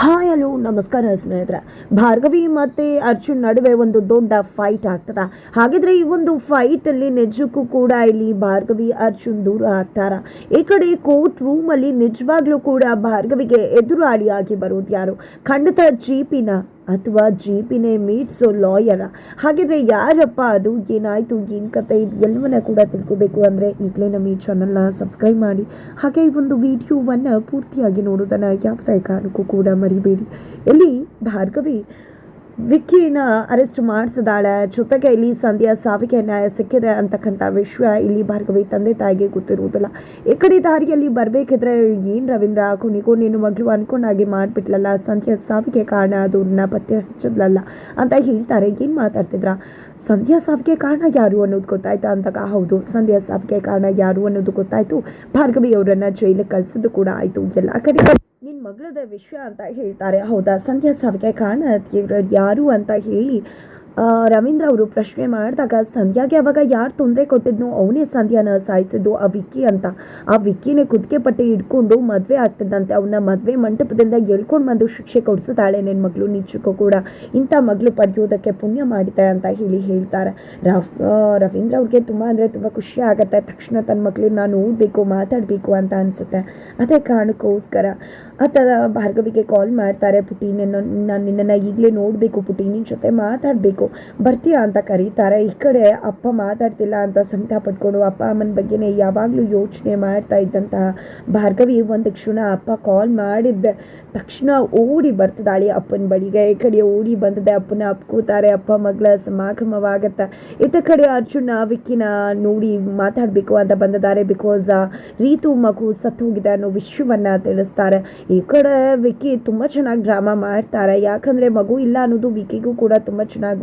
Hi, hello, ನಮಸ್ಕಾರ ಸ್ನೇಹಿತರೆ. ಭಾರ್ಗವಿ ಮತ್ತು ಅರ್ಜುನ್ ನಡುವೆ ಒಂದು ದೊಡ್ಡ ಫೈಟ್ ಆಗ್ತದ. ಹಾಗಿದ್ರೆ ಈ ಒಂದು ಫೈಟಲ್ಲಿ ನಿಜಕ್ಕೂ ಕೂಡ ಇಲ್ಲಿ ಭಾರ್ಗವಿ, ಅರ್ಜುನ್ ದೂರ ಆಗ್ತಾರ. ಈ ಕಡೆ ಕೋರ್ಟ್ ರೂಮಲ್ಲಿ ನಿಜವಾಗ್ಲೂ ಕೂಡ ಭಾರ್ಗವಿಗೆ ಎದುರಾಳಿಯಾಗಿ ಬರುವುದು ಯಾರು? ಖಂಡಿತ ಜೀಪಿನ ಅಥವಾ ಜೀಪಿನೇ ಮೀಟ್ಸೋ ಲಾಯರ? ಹಾಗಿದ್ರೆ ಯಾರಪ್ಪ ಅದು? ಏನಾಯಿತು? ಏನು ಕತೆ ಇದು? ಎಲ್ಲವನ್ನ ಕೂಡ ತಿಳ್ಕೊಬೇಕು ಅಂದರೆ ಈಗಲೇ ನಮ್ಮ ಈ ಚಾನಲ್ನ ಸಬ್ಸ್ಕ್ರೈಬ್ ಮಾಡಿ. ಹಾಗೆ ಈ ಒಂದು ವಿಡಿಯೋವನ್ನು ಪೂರ್ತಿಯಾಗಿ ನೋಡೋದನ್ನು ಯಾವುದೇ ಕಾರಣಕ್ಕೂ ಕೂಡ ಮರಿಬೇಡಿ. ಎಲ್ಲಿ ಭಾರ್ಗವಿ ವಿಕ್ಕಿನ ಅರೆಸ್ಟ್ ಮಾಡಿಸಿದಾಳೆ ಜೊತೆಗೆ ಇಲ್ಲಿ ಸಂಧ್ಯಾ ಸಾವಿಗೆ ನ್ಯಾಯ ಸಿಕ್ಕಿದೆ ಅಂತಕ್ಕಂಥ ವಿಷಯ ಇಲ್ಲಿ ಭಾರ್ಗವಿ ತಂದೆ ತಾಯಿಗೆ ಗೊತ್ತಿರುವುದಿಲ್ಲ. ಈ ಕಡೆ ದಾರಿಯಲ್ಲಿ ಬರಬೇಕಿದ್ರೆ ಏನು ರವೀಂದ್ರ? ಕೊನೆಗೂ ನೀನು ಮಗಳು ಅನ್ಕೊಂಡಾಗಿ ಮಾಡಿಬಿಟ್ಲಲ್ಲ, ಸಂಧ್ಯಾ ಸಾವಿಗೆ ಕಾರಣ ಅದು ನನ್ನ ಪತ್ತೆ ಹಚ್ಚದ್ಲಲ್ಲ ಅಂತ ಹೇಳ್ತಾರೆ. ಏನು ಮಾತಾಡ್ತಿದ್ರ? ಸಂಧ್ಯಾ ಸಾವಿಗೆ ಕಾರಣ ಯಾರು ಅನ್ನೋದು ಗೊತ್ತಾಯ್ತಾ ಅಂದಾಗ ಹೌದು, ಸಂಧ್ಯಾ ಸಾವಿಗೆ ಕಾರಣ ಯಾರು ಅನ್ನೋದು ಗೊತ್ತಾಯ್ತು. ಭಾರ್ಗವಿ ಅವರನ್ನು ಜೈಲಿಗೆ ಕಳಿಸಿದ್ದು ಕೂಡ ಆಯಿತು. ಎಲ್ಲ ಕಡೆ ಮಗಳದ ವಿಷಯ ಅಂತ ಹೇಳ್ತಾರೆ. ಹೌದಾ? ಸಂಧ್ಯಾ ಸಾವಿಗೆ ಕಾರಣ ಯಾರು ಅಂತ ಹೇಳಿ ರವೀಂದ್ರ ಅವರು ಪ್ರಶ್ನೆ ಮಾಡಿದಾಗ, ಸಂಧ್ಯಾಗೆ ಅವಾಗ ಯಾರು ತೊಂದರೆ ಕೊಟ್ಟಿದ್ನು ಅವನೇ ಸಂಧ್ಯಾನ ಸಾಯಿಸಿದ್ದು ಆ ವಿಕ್ಕಿ ಅಂತ. ಆ ವಿಕ್ಕಿನೇ ಕುದಿಕೆ ಪಟ್ಟಿ ಇಟ್ಕೊಂಡು ಮದುವೆ ಆಗ್ತದಂತೆ ಅವನ್ನ ಮದುವೆ ಮಂಟಪದಿಂದ ಎಳ್ಕೊಂಡು ಬಂದು ಶಿಕ್ಷೆ ಕೊಡಿಸುತ್ತಾಳೆ ನನ್ನ ಮಗಳು ನಿಜಕ್ಕೂ ಕೂಡ. ಇಂಥ ಮಗಳು ಪಡೆಯೋದಕ್ಕೆ ಪುಣ್ಯ ಮಾಡಿದೆ ಅಂತ ಹೇಳಿ ಹೇಳ್ತಾರೆ. ರವ್ ರವೀಂದ್ರ ಅವ್ರಿಗೆ ತುಂಬ ಅಂದರೆ ತುಂಬ ಖುಷಿ ಆಗುತ್ತೆ. ತಕ್ಷಣ ತನ್ನ ಮಗಳನ್ನ ನೋಡಬೇಕು, ಮಾತಾಡಬೇಕು ಅಂತ ಅನಿಸುತ್ತೆ. ಅದೇ ಕಾರಣಕ್ಕೋಸ್ಕರ ಆತ ಭಾರ್ಗವಿಗೆ ಕಾಲ್ ಮಾಡ್ತಾರೆ. ಪುಟಿ ನಾನು ನಿನ್ನನ್ನು ಈಗಲೇ ನೋಡಬೇಕು ಪುಟಿ ನಿನ್ನ ಜೊತೆ ಮಾತಾಡಬೇಕು ಬರ್ತೀಯಾ ಅಂತ ಕರೀತಾರೆ. ಈ ಕಡೆ ಅಪ್ಪ ಮಾತಾಡ್ತಿಲ್ಲ ಅಂತ ಸಂಕಟ ಪಟ್ಕೊಂಡು ಅಪ್ಪ ಅಮ್ಮನ ಬಗ್ಗೆನೇ ಯಾವಾಗಲೂ ಯೋಚನೆ ಮಾಡ್ತಾ ಇದ್ದಂತಹ ಭಾರ್ಗವಿ ಒಂದು ಕ್ಷಣ ಅಪ್ಪ ಕಾಲ್ ಮಾಡಿದ್ದೆ. ತಕ್ಷಣ ಓಡಿ ಬರ್ತದಾಳಿ ಅಪ್ಪನ ಬಳಿಗೆ. ಈ ಕಡೆ ಓಡಿ ಬಂದದೆ. ಅಪ್ಪನ ಅಪ್ಕೋತಾರೆ ಅಪ್ಪ ಮಗಳ ಸಮಾಗಮವಾಗತ್ತೆ. ಇತ್ತ ಕಡೆ ಅರ್ಜುನ, ವಿಕ್ಕಿನ ನೋಡಿ ಮಾತಾಡಬೇಕು ಅಂತ ಬಂದಿದ್ದಾರೆ ಬಿಕಾಸ್ ರೀತು ಮಗು ಸತ್ತು ಹೋಗಿದೆ ಅನ್ನೋ ವಿಷಯವನ್ನ ತಿಳಿಸ್ತಾರೆ. ಈ ಕಡೆ ವಿಕ್ಕಿ ತುಂಬ ಚೆನ್ನಾಗಿ ಡ್ರಾಮಾ ಮಾಡ್ತಾರೆ. ಯಾಕಂದರೆ ಮಗು ಇಲ್ಲ ಅನ್ನೋದು ವಿಕ್ಕಿಗೂ ಕೂಡ ತುಂಬ ಚೆನ್ನಾಗಿ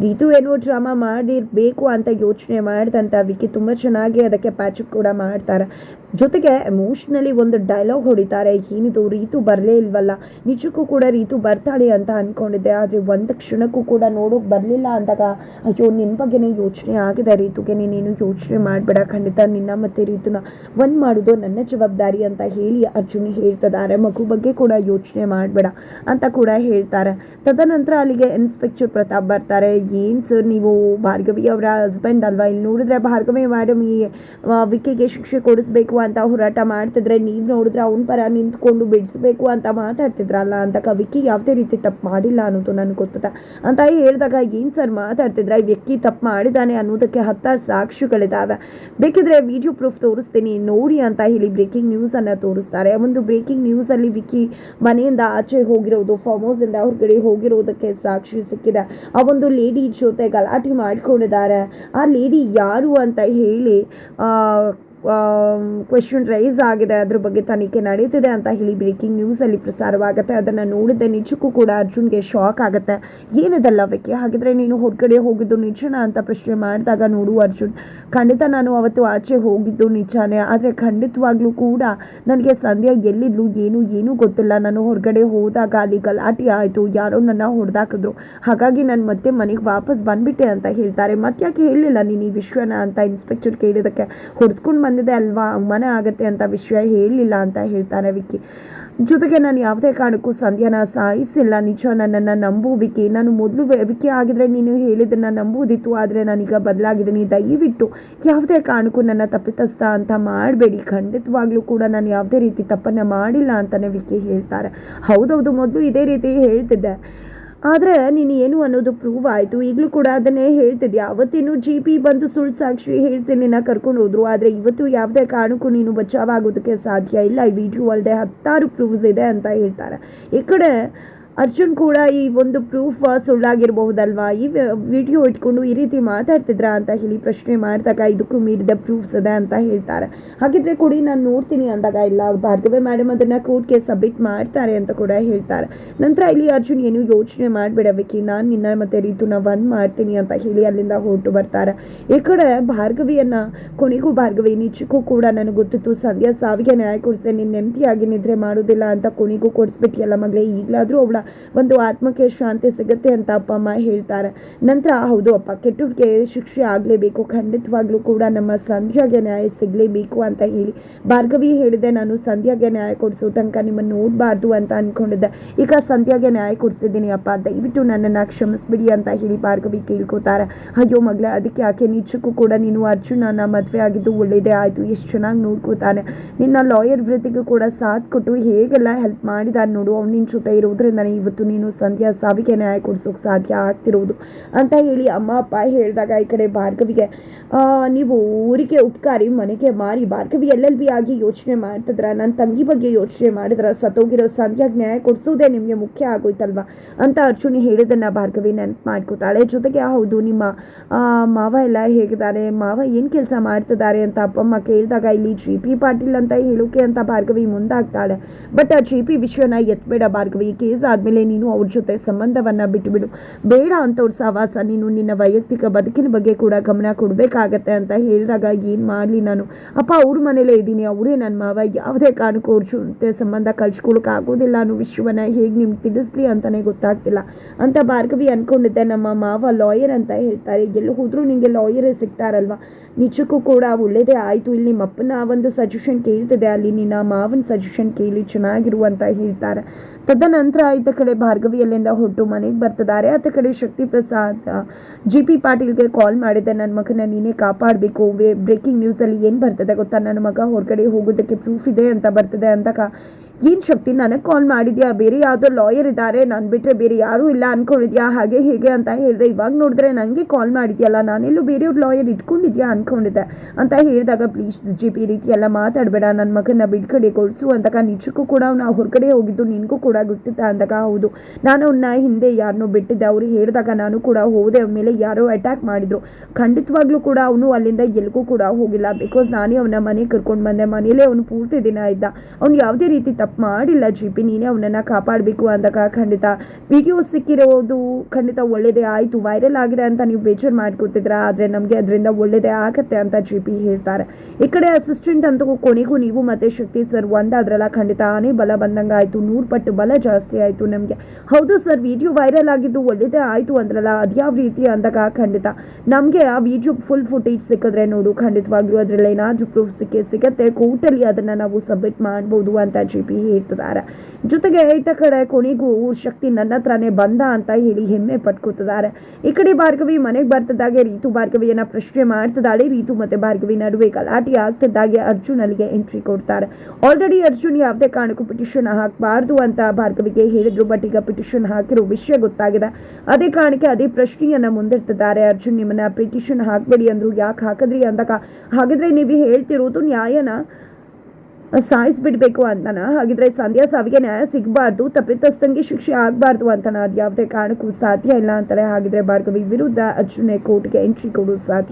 ರೀತು ಏನೋ ಡ್ರಾಮಾ ಮಾಡಿರಬೇಕು ಅಂತ ಯೋಚನೆ ಮಾಡಿದಂಥ ವಿಕಿ ತುಂಬ ಚೆನ್ನಾಗಿ ಅದಕ್ಕೆ ಪ್ಯಾಚಪ್ ಕೂಡ ಮಾಡ್ತಾರೆ. ಜೊತೆಗೆ ಎಮೋಷ್ನಲಿ ಒಂದು ಡೈಲಾಗ್ ಹೊಡಿತಾರೆ. ಏನಿದು, ರೀತು ಬರಲೇ ಇಲ್ವಲ್ಲ. ನಿಜಕ್ಕೂ ಕೂಡ ರೀತು ಬರ್ತಾಳೆ ಅಂತ ಅಂದ್ಕೊಂಡಿದ್ದೆ ಆದರೆ ಒಂದು ಕ್ಷಣಕ್ಕೂ ಕೂಡ ನೋಡೋಕೆ ಬರಲಿಲ್ಲ ಅಂದಾಗ, ಅಯ್ಯೋ ನಿನ್ನ ಬಗ್ಗೆನೇ ಯೋಚನೆ ಆಗಿದೆ ರೀತುಗೆ. ನೀನೇನು ಯೋಚನೆ ಮಾಡಬೇಡ ಖಂಡಿತ. ನಿನ್ನ ಮತ್ತೆ ರೀತುನ ಒಂದು ಮಾಡೋದು ನನ್ನ ಜವಾಬ್ದಾರಿ ಅಂತ ಹೇಳಿ ಅರ್ಜುನ್ ಹೇಳ್ತಿದ್ದಾರೆ. ಮಗು ಬಗ್ಗೆ ಕೂಡ ಯೋಚನೆ ಮಾಡಬೇಡ ಅಂತ ಕೂಡ ಹೇಳ್ತಾರೆ. ತದನಂತರ ಅಲ್ಲಿಗೆ ಇನ್ಸ್ಪೆಕ್ಟರ್ ಪ್ರತಾಪ್ ಬರ್ತಾರೆ ಏನು ಸರ್ ನೀವು ಭಾರ್ಗವಿ ಅವರ ಹಸ್ಬೆಂಡ್ ಅಲ್ವಾ? ಇಲ್ಲಿ ನೋಡಿದ್ರೆ ಭಾರ್ಗವಿ ಮೇಡಮ್ ಈ ಶಿಕ್ಷೆ ಕೊಡಿಸ್ಬೇಕು ಅಂತ ಹೋರಾಟ ಮಾಡ್ತಿದ್ರೆ, ನೀವು ನೋಡಿದ್ರೆ ಅವನ ಪರ ನಿಂತ್ಕೊಂಡು ಬಿಡಿಸ್ಬೇಕು ಅಂತ ಮಾತಾಡ್ತಿದ್ರಲ್ಲ ಅಂತ ವಿಕಿ ಯಾವುದೇ ರೀತಿ ತಪ್ಪು ಮಾಡಿಲ್ಲ ಅನ್ನೋದು ನನಗೆ ಗೊತ್ತದ. ಅಂತ ಹೇಳಿದಾಗ ಏನು ಸರ್ ಮಾತಾಡ್ತಿದ್ರೆ? ವ್ಯಕ್ತಿ ತಪ್ಪು ಮಾಡಿದ್ದಾನೆ ಅನ್ನೋದಕ್ಕೆ ಹತ್ತಾರು ಸಾಕ್ಷಿಗಳಿದ್ದಾವೆ ಬೇಕಿದ್ರೆ ವಿಡಿಯೋ ಪ್ರೂಫ್ ತೋರಿಸ್ತೀನಿ, ನೋಡಿ ಅಂತ ಹೇಳಿ ಬ್ರೇಕಿಂಗ್ ನ್ಯೂಸನ್ನು ತೋರಿಸ್ತಾರೆ. ಒಂದು ಬ್ರೇಕಿಂಗ್ ನ್ಯೂಸಲ್ಲಿ ವಿಕಿ ಮನೆಯಿಂದ ಆಚೆ ಹೋಗಿರೋದು ಫಾರ್ಮ್ ಹೌಸಿಂದ ಹೊರಗಡೆ ಹೋಗಿರೋದಕ್ಕೆ ಸಾಕ್ಷಿ ಸಿಕ್ಕಿದೆ. ಆ ಒಂದು ಲೇಡಿ ಜೊತೆ ಗಲಾಟೆ ಮಾಡ್ಕೊಂಡಿದ್ದಾರೆ. ಆ ಲೇಡಿ ಯಾರು ಅಂತ ಹೇಳಿ ಕ್ವೆಶನ್ ರೈಸ್ ಆಗಿದೆ. ಅದ್ರ ಬಗ್ಗೆ ತನಿಖೆ ನಡೀತಿದೆ ಅಂತ ಹೇಳಿ ಬ್ರೇಕಿಂಗ್ ನ್ಯೂಸಲ್ಲಿ ಪ್ರಸಾರವಾಗುತ್ತೆ. ಅದನ್ನು ನೋಡಿದ್ದೆ. ನಿಜಕ್ಕೂ ಕೂಡ ಅರ್ಜುನ್ಗೆ ಶಾಕ್ ಆಗುತ್ತೆ. ಏನಿದೆ ಲವಕ್ಕೆ ಹಾಗಿದ್ರೆ ನೀನು ಹೊರಗಡೆ ಹೋಗಿದ್ದು ನಿಜನಾ ಅಂತ ಪ್ರಶ್ನೆ ಮಾಡಿದಾಗ ನೋಡು ಅರ್ಜುನ್. ಖಂಡಿತ ನಾನು ಅವತ್ತು ಆಚೆ ಹೋಗಿದ್ದು ನಿಜಾನೇ. ಆದರೆ ಖಂಡಿತವಾಗ್ಲೂ ಕೂಡ ನನಗೆ ಸಂಧ್ಯಾ ಎಲ್ಲಿದ್ಲು, ಏನು, ಏನೂ ಗೊತ್ತಿಲ್ಲ. ನಾನು ಹೊರಗಡೆ ಹೋದಾಗ ಅಲ್ಲಿ ಗಲಾಟೆ ಆಯಿತು. ಯಾರೋ ನನ್ನ ಹೊಡೆದಾಕಿದ್ರು. ಹಾಗಾಗಿ ನಾನು ಮತ್ತೆ ಮನೆಗೆ ವಾಪಸ್ ಬಂದ್ಬಿಟ್ಟೆ ಅಂತ ಹೇಳ್ತಾರೆ. ಮತ್ತ್ಯಾಕೆ ಹೇಳಲಿಲ್ಲ ನೀನು ಈ ವಿಷಯನ ಅಂತ ಇನ್ಸ್ಪೆಕ್ಟರ್ ಕೇಳಿದಕ್ಕೆ ಹೊಡ್ಸ್ಕೊಂಡು ಬಂದಿದೆ ಅಲ್ವಾ? ಅವಮಾನ ಆಗುತ್ತೆ ಅಂತ ವಿಷಯ ಹೇಳಲಿಲ್ಲ ಅಂತ ಹೇಳ್ತಾರೆ ವಿಕ್ಕಿ. ಜೊತೆಗೆ ನಾನು ಯಾವುದೇ ಕಾರಣಕ್ಕೂ ಸಂಧ್ಯಾನ ಸಾಯಿಸಿಲ್ಲ. ನಿಜ, ನನ್ನನ್ನು ನಂಬು ವಿಕ್ಕಿ. ನಾನು ಮೊದಲು ವಿಕ್ಕಿ ಆಗಿದ್ರೆ ನೀನು ಹೇಳಿದ್ದನ್ನು ನಂಬುವುದಿತ್ತು ಆದರೆ ನಾನೀಗ ಬದಲಾಗಿದ್ದೀನಿ. ದಯವಿಟ್ಟು ಯಾವುದೇ ಕಾರಣಕ್ಕೂ ನನ್ನ ತಪ್ಪಿತಸ್ಥ ಅಂತ ಮಾಡಬೇಡಿ. ಖಂಡಿತವಾಗ್ಲೂ ಕೂಡ ನಾನು ಯಾವುದೇ ರೀತಿ ತಪ್ಪನ್ನು ಮಾಡಿಲ್ಲ ಅಂತಲೇ ವಿಕ್ಕಿ ಹೇಳ್ತಾರೆ. ಹೌದೌದು, ಮೊದಲು ಇದೇ ರೀತಿ ಹೇಳ್ತಿದ್ದೆ. ಆದರೆ ನೀನು ಏನು ಅನ್ನೋದು ಪ್ರೂವ್ ಆಯಿತು. ಈಗಲೂ ಕೂಡ ಅದನ್ನೇ ಹೇಳ್ತಿದ್ಯಾ? ಅವತ್ತೇನು ಜಿ ಪಿ ಬಂದು ಸುಳ್ಳು ಸಾಕ್ಷಿ ಹೇಳಿಸಿ ನಿನ್ನ ಕರ್ಕೊಂಡು ಹೋದ್ರು. ಆದರೆ ಇವತ್ತು ಯಾವುದೇ ಕಾರಣಕ್ಕೂ ನೀನು ಬಚಾವಾಗೋದಕ್ಕೆ ಸಾಧ್ಯ ಇಲ್ಲ. ಈ ವಿಡಿಯೋ ಅಲ್ಲದೆ ಹತ್ತಾರು ಪ್ರೂವ್ಸ್ ಇದೆ ಅಂತ ಹೇಳ್ತಾರೆ. ಈ ಕಡೆ ಅರ್ಜುನ್ ಕೂಡ ಈ ಒಂದು ಪ್ರೂಫ್ ಸುಳ್ಳಾಗಿರಬಹುದಲ್ವಾ? ಈ ವಿಡಿಯೋ ಇಟ್ಕೊಂಡು ಈ ರೀತಿ ಮಾತಾಡ್ತಿದ್ರಾ ಅಂತ ಹೇಳಿ ಪ್ರಶ್ನೆ ಮಾಡಿದಾಗ ಇದಕ್ಕೂ ಮೀರಿದ ಪ್ರೂಫ್ಸ್ ಇದೆ ಅಂತ ಹೇಳ್ತಾರೆ. ಹಾಗಿದ್ರೆ ಕೊಡಿ, ನಾನು ನೋಡ್ತೀನಿ ಅಂದಾಗ ಇಲ್ಲ ಭಾರ್ಗವಿ ಮೇಡಮ್ ಅದನ್ನು ಕೋರ್ಟ್ಗೆ ಸಬ್ಮಿಟ್ ಮಾಡ್ತಾರೆ ಅಂತ ಕೂಡ ಹೇಳ್ತಾರೆ. ನಂತರ ಇಲ್ಲಿ ಅರ್ಜುನ್ ಏನು ಯೋಚನೆ ಮಾಡಬೇಡ ವಿಕಿ ನಾನು ನಿನ್ನ ಮತ್ತೆ ರೀತುನ ಬಂದ್ ಮಾಡ್ತೀನಿ ಅಂತ ಹೇಳಿ ಅಲ್ಲಿಂದ ಹೊರಟು ಬರ್ತಾರೆ. ಈ ಕಡೆ ಭಾರ್ಗವಿಯನ್ನು, ಕೊನೆಗೂ ಭಾರ್ಗವಿ ನಿಜಕ್ಕೂ ಕೂಡ ನನಗೆ ಗೊತ್ತಿತ್ತು, ಸಂಧ್ಯಾ ಸಾವಿಗೆ ನ್ಯಾಯ ಕೊಡಿಸಿದೆ ನಿನ್ನ ನೆಮ್ಮದಿಯಾಗಿ ನಿದ್ರೆ ಮಾಡೋದಿಲ್ಲ ಅಂತ ಕೊನೆಗೂ ಕೊಡಿಸ್ಬಿಟ್ಟಿಯಲ್ಲ ಮಗಳೇ, ಈಗಲಾದರೂ ಅವಳ ಒಂದು ಆತ್ಮಕ್ಕೆ ಶಾಂತಿ ಸಿಗುತ್ತೆ ಅಂತ ಅಪ್ಪ ಅಮ್ಮ ಹೇಳ್ತಾರೆ. ನಂತರ, ಹೌದು ಅಪ್ಪ, ಕೆಟ್ಟವ್ರಿಗೆ ಶಿಕ್ಷೆ ಆಗಲೇಬೇಕು, ಖಂಡಿತವಾಗ್ಲೂ ಕೂಡ ನಮ್ಮ ಸಂಧ್ಯಾಗೆ ನ್ಯಾಯ ಸಿಗಲೇಬೇಕು ಅಂತ ಹೇಳಿ ಭಾರ್ಗವಿ ಹೇಳಿದೆ. ನಾನು ಸಂಧ್ಯಾಗೆ ನ್ಯಾಯ ಕೊಡಿಸೋ ತನಕ ನಿಮ್ಮನ್ನು ನೋಡಬಾರ್ದು ಅಂತ ಅಂದ್ಕೊಂಡಿದ್ದೆ ಈಗ ಸಂಧ್ಯಾಗೆ ನ್ಯಾಯ ಕೊಡಿಸಿದ್ದೀನಿ ಅಪ್ಪ, ದಯವಿಟ್ಟು ನನ್ನನ್ನು ಕ್ಷಮಿಸ್ಬಿಡಿ ಅಂತ ಹೇಳಿ ಭಾರ್ಗವಿ ಕೇಳ್ಕೊತಾರೆ. ಅಯ್ಯೋ ಮಗಳೇ, ಅದಕ್ಕೆ ಆಕೆ ನಿಜಕ್ಕೂ ಕೂಡ ನೀನು ಅರ್ಜುನನ ಮದುವೆ ಆಗಿದ್ದು ಒಳ್ಳೆಯದೇ ಆಯಿತು, ಎಷ್ಟು ಚೆನ್ನಾಗಿ ನೋಡ್ಕೋತಾನೆ ನಿನ್ನ ಲಾಯರ್ ವೃತ್ತಿಗೂ ಕೂಡ ಸಾಥ್ ಕೊಟ್ಟು ಹೇಗೆಲ್ಲ ಹೆಲ್ಪ್ ಮಾಡಿದಾರೆ ನೋಡು, ಅವ್ನು ನಿನ್ನ ಜೊತೆ ಇರೋದ್ರಿಂದನೇ ಇವತ್ತು ನೀನು ಸಂಧ್ಯಾ ಸಾವಿಗೆ ನ್ಯಾಯ ಕೊಡಿಸೋಕೆ ಸಾಧ್ಯ ಆಗ್ತಿರೋದು ಅಂತ ಹೇಳಿ ಅಮ್ಮ, ಅಪ್ಪ ಹೇಳಿದಾಗ ಈ ಕಡೆ ಭಾರ್ಗವಿಗೆ ನೀವು ಊರಿಗೆ ಉಪಕಾರಿ ಮನೆಗೆ ಮಾರಿ, ಭಾರ್ಗವಿ ಎಲ್ ಬಿ ಆಗಿ ಯೋಚನೆ ಮಾಡ್ತಿದ್ರ? ನನ್ನ ತಂಗಿ ಬಗ್ಗೆ ಯೋಚನೆ ಮಾಡಿದ್ರ? ಸತ್ತೋಗಿರೋ ಸಂಧ್ಯಾಗ ನ್ಯಾಯ ಕೊಡಿಸೋದೇ ನಿಮಗೆ ಮುಖ್ಯ ಆಗೋಯ್ತಲ್ವಾ? ಅಂತ ಅರ್ಜುನ್ ಹೇಳಿದ್ದನ್ನು ಭಾರ್ಗವಿ ನೆನಪು ಮಾಡ್ಕೋತಾಳೆ. ಜೊತೆಗೆ, ಹೌದು, ನಿಮ್ಮ ಮಾವ ಎಲ್ಲ ಹೇಗಿದ್ದಾರೆ? ಮಾವ ಏನು ಕೆಲಸ ಮಾಡ್ತಿದ್ದಾರೆ? ಅಂತ ಅಪ್ಪಮ್ಮ ಕೇಳಿದಾಗ, ಇಲ್ಲಿ ಜಿ ಪಿ ಪಾಟೀಲ್ ಅಂತ ಹೇಳೋಕೆ ಅಂತ ಭಾರ್ಗವಿ ಮುಂದಾಗ್ತಾಳೆ. ಬಟ್ ಆ ಜಿ ಪಿ ವಿಷಯನ ಎತ್ಬೇಡ ಭಾರ್ಗವಿ. ಕೇಸ್ ಆದಮೇಲೆ ನೀನು ಅವ್ರ ಜೊತೆ ಸಂಬಂಧವನ್ನು ಬಿಟ್ಟುಬಿಡು ಬೇಡ ಅಂತವ್ರ ಸಹವಾಸ, ನೀನು ನಿನ್ನ ವೈಯಕ್ತಿಕ ಬದುಕಿನ ಬಗ್ಗೆ ಕೂಡ ಗಮನ ಕೊಡಬೇಕಾಗತ್ತೆ ಅಂತ ಹೇಳಿದಾಗ ಏನು ಮಾಡಲಿ ನಾನು? ಅಪ್ಪ, ಅವ್ರ ಮನೇಲೇ ಇದ್ದೀನಿ, ಅವರೇ ನನ್ನ ಮಾವ, ಯಾವುದೇ ಕಾರಣಕ್ಕೂ ಅವ್ರ ಜೊತೆ ಸಂಬಂಧ ಕಳ್ಸ್ಕೊಳಕ್ಕೆ ಆಗೋದಿಲ್ಲ. ಅನ್ನೋ ವಿಷಯವನ್ನು ಹೇಗೆ ನಿಮ್ಗೆ ತಿಳಿಸ್ಲಿ ಅಂತಲೇ ಗೊತ್ತಾಗ್ತಿಲ್ಲ. ಅಂತ ಭಾರ್ಗವಿ ಅಂದ್ಕೊಂಡಿದ್ದೆ ನಮ್ಮ ಮಾವ ಲಾಯರ್ ಅಂತ ಹೇಳ್ತಾರೆ. ಎಲ್ಲಿ ಹೋದರೂ ನಿಮಗೆ ಲಾಯರೇ ಸಿಗ್ತಾರಲ್ವ? ನಿಜಕ್ಕೂ ಕೂಡ ಒಳ್ಳೇದೇ ಆಯಿತು. ಇಲ್ಲಿ ನಿಮ್ಮ ಅಪ್ಪನ ಒಂದು ಸಜೆಷನ್ ಕೇಳ್ತಿದೆ. ಅಲ್ಲಿ ನಿನ್ನ ಮಾವನ ಸಜೆಷನ್ ಕೇಳಿ ಚೆನ್ನಾಗಿರು ಅಂತ ಹೇಳ್ತಾರೆ. ತದನಂತರ ಈತ ಕಡೆ ಭಾರ್ಗವಿ ಅಲ್ಲಿಂದ ಹೊರಟು ಮನೆಗೆ ಬರ್ತಿದ್ದಾರೆ. ಆತ ಕಡೆ ಶಕ್ತಿ ಪ್ರಸಾದ್ ಜಿ ಪಿ ಪಾಟೀಲ್ಗೆ ಕಾಲ್ ಮಾಡಿದ್ದೆ. ನನ್ನ ಮಗನ ನೀನೇ ಕಾಪಾಡಬೇಕು. ಬ್ರೇಕಿಂಗ್ ನ್ಯೂಸಲ್ಲಿ ಏನು ಬರ್ತದೆ ಗೊತ್ತಾ? ನನ್ನ ಮಗ ಹೊರಗಡೆ ಹೋಗೋದಕ್ಕೆ ಪ್ರೂಫ್ ಇದೆ ಅಂತ ಬರ್ತದೆ ಅಂದಾಗ ಏನು ಶಕ್ತಿ? ನನಗೆ ಕಾಲ್ ಮಾಡಿದ್ಯಾ? ಬೇರೆ ಯಾವುದೋ ಲಾಯರ್ ಇದ್ದಾರೆ ನಾನು ಬಿಟ್ಟರೆ ಬೇರೆ ಯಾರೂ ಇಲ್ಲ ಅಂದ್ಕೊಂಡಿದ್ಯಾ ಹಾಗೆ ಹೇಗೆ ಅಂತ ಹೇಳಿದೆ. ಇವಾಗ ನೋಡಿದ್ರೆ ನನಗೆ ಕಾಲ್ ಮಾಡಿದ್ಯಲ್ಲ, ನಾನೆಲ್ಲೂ ಬೇರೆಯವ್ರ ಲಾಯರ್ ಇಟ್ಕೊಂಡಿದ್ಯಾ ಅಂದ್ಕೊಂಡಿದ್ದೆ ಅಂತ ಹೇಳಿದಾಗ ಪ್ಲೀಸ್ ಜಿ ಪಿ ರೀತಿ ಎಲ್ಲ ಮಾತಾಡಬೇಡ. ನನ್ನ ಮಗನ ಬಿಡ್ಕಡೆಗೊಳಿಸು ಅಂದಾಗ ನಿಜಕ್ಕೂ ಕೂಡ ಅವ್ನು ಹೊರಗಡೆ ಹೋಗಿದ್ದು ನಿನಗೂ ಕೂಡ ಗೊತ್ತಿತ್ತ ಅಂದಾಗ, ಹೌದು. ನಾನು ಅವನ್ನ ಹಿಂದೆ ಯಾರನ್ನೋ ಬಿಟ್ಟಿದ್ದೆ. ಅವ್ರು ಹೇಳಿದಾಗ ನಾನು ಕೂಡ ಹೋದೆ. ಅವನ ಮೇಲೆ ಯಾರೋ ಅಟ್ಯಾಕ್ ಮಾಡಿದ್ರು. ಖಂಡಿತವಾಗ್ಲೂ ಕೂಡ ಅವನು ಅಲ್ಲಿಂದ ಎಲ್ಲಿಗೂ ಕೂಡ ಹೋಗಿಲ್ಲ. ಬಿಕಾಸ್ ನಾನೇ ಅವನ ಮನೆಗೆ ಕರ್ಕೊಂಡು ಬಂದೆ. ಮನೇಲೇ ಅವನು ಪೂರ್ತಿ ದಿನ ಇದ್ದ. ಅವ್ನು ಯಾವುದೇ ರೀತಿ ತಪ್ಪು ಮಾಡಿಲ್ಲ ಜಿ ಪಿ ನೀನೇ ಅವನನ್ನು ಕಾಪಾಡಬೇಕು ಅಂದಾಗ ಖಂಡಿತ. ವಿಡಿಯೋ ಸಿಕ್ಕಿರೋದು ಖಂಡಿತ ಒಳ್ಳೆಯದೇ ಆಯಿತು ವೈರಲ್ ಆಗಿದೆ ಅಂತ ನೀವು ಬೇಜಾರು ಮಾಡ್ಕೊತಿದ್ರ ಆದರೆ ನಮಗೆ ಅದರಿಂದ ಒಳ್ಳೆಯದೇ ಆಗತ್ತೆ ಅಂತ ಜಿ ಪಿ ಹೇಳ್ತಾರೆ. ಈ ಕಡೆ ಅಸಿಸ್ಟೆಂಟ್ ಅಂತೂ ಕೊನೆಗೂ ನೀವು ಮತ್ತೆ ಶಕ್ತಿ ಸರ್ ಒಂದಾದ್ರಲ್ಲ, ಖಂಡಿತ ಆನೆ ಬಲ ಬಂದಂಗೆ ಆಯಿತು, ನೂರು ಪಟ್ಟು ಬಲ ಜಾಸ್ತಿ ಆಯಿತು ನಮಗೆ. ಹೌದು ಸರ್ ವಿಡಿಯೋ ವೈರಲ್ ಆಗಿದ್ದು ಒಳ್ಳೆಯದೇ ಆಯಿತು ಅಂದ್ರಲ್ಲ, ಅದ್ಯಾವ ರೀತಿ ಅಂದಾಗ ಖಂಡಿತ. ನಮಗೆ ಆ ವಿಡಿಯೋ ಫುಲ್ ಫುಟೇಜ್ ಸಿಕ್ಕಿದ್ರೆ ನೋಡು, ಖಂಡಿತವಾಗ್ಲೂ ಅದರಲ್ಲಿ ಏನಾದರೂ ಪ್ರೂಫ್ ಸಿಕ್ಕೇ ಸಿಗತ್ತೆ ಕೋರ್ಟಲ್ಲಿ ಅದನ್ನು ನಾವು ಸಬ್ಮಿಟ್ ಮಾಡ್ಬೋದು ಅಂತ ಜಿ ಪಿ ಹೇಳ್ತಿದ್ದಾರೆ ಜೊತೆಗೆ ಈತ ಕಡೆ ಕೊನೆಗೂ ಶಕ್ತಿ ನನ್ನ ಹತ್ರನೇ ಬಂದ ಅಂತ ಹೇಳಿ ಹೆಮ್ಮೆ ಪಟ್ಕೋತದಾರ. ಈ ಕಡೆ ಭಾರ್ಗವಿ ಮನೆಗೆ ಬರ್ತಿದ್ದಾಗೆ ರೀತು ಭಾರ್ಗವಿಯನ್ನ ಪ್ರಶ್ನೆ ಮಾಡ್ತಿದ್ದಾಳೆ ರೀತು ಮತ್ತೆ ಭಾರ್ಗವಿ ನಡುವೆ ಗಲಾಟೆ ಆಗ್ತಿದ್ದಾಗೆ ಅರ್ಜುನ್ ಅಲ್ಲಿಗೆ ಎಂಟ್ರಿ ಕೊಡ್ತಾರೆ. ಆಲ್ರೆಡಿ ಅರ್ಜುನ್ ಯಾವುದೇ ಕಾರಣಕ್ಕೂ ಪಿಟಿಷನ್ ಹಾಕಬಾರ್ದು ಅಂತ ಭಾರ್ಗವಿಗೆ ಹೇಳಿದ್ರು. ಬಟ್ ಈಗ ಪಿಟಿಷನ್ ಹಾಕಿರೋ ವಿಷಯ ಗೊತ್ತಾಗಿದೆ. ಅದೇ ಕಾರಣಕ್ಕೆ ಅದೇ ಪ್ರಶ್ನೆಯನ್ನ ಮುಂದಿಡ್ತಿದ್ದಾರೆ. ಅರ್ಜುನ್ ನಿಮ್ಮನ್ನ ಪಿಟಿಷನ್ ಹಾಕಬೇಡಿ ಅಂದ್ರು. ಯಾಕೆ ಹಾಕಿದ್ರಿ ಅಂದಾಗ ಹಾಗಿದ್ರೆ ನೀವು ಹೇಳ್ತಿರೋದು ನ್ಯಾಯನ ಸಾಯಿಸ್ಬಿಡ್ಬೇಕು ಅಂತನ. ಹಾಗಿದ್ರೆ ಸಂಧ್ಯಾ ಸಾವಿಗೆ ನ್ಯಾಯ ಸಿಗಬಾರ್ದು, ತಪ್ಪಿತಸ್ಥಂಗೆ ಶಿಕ್ಷೆ ಆಗಬಾರ್ದು ಅಂತನ. ಅದು ಯಾವುದೇ ಕಾರಣಕ್ಕೂ ಸಾಧ್ಯ ಇಲ್ಲ ಅಂತಾರೆ. ಹಾಗಿದ್ರೆ ಭಾರ್ಗವಿ ವಿರುದ್ಧ ಅರ್ಜುನೆ ಕೋರ್ಟ್ಗೆ ಎಂಟ್ರಿ ಕೊಡೋದು ಸಾಧ್ಯ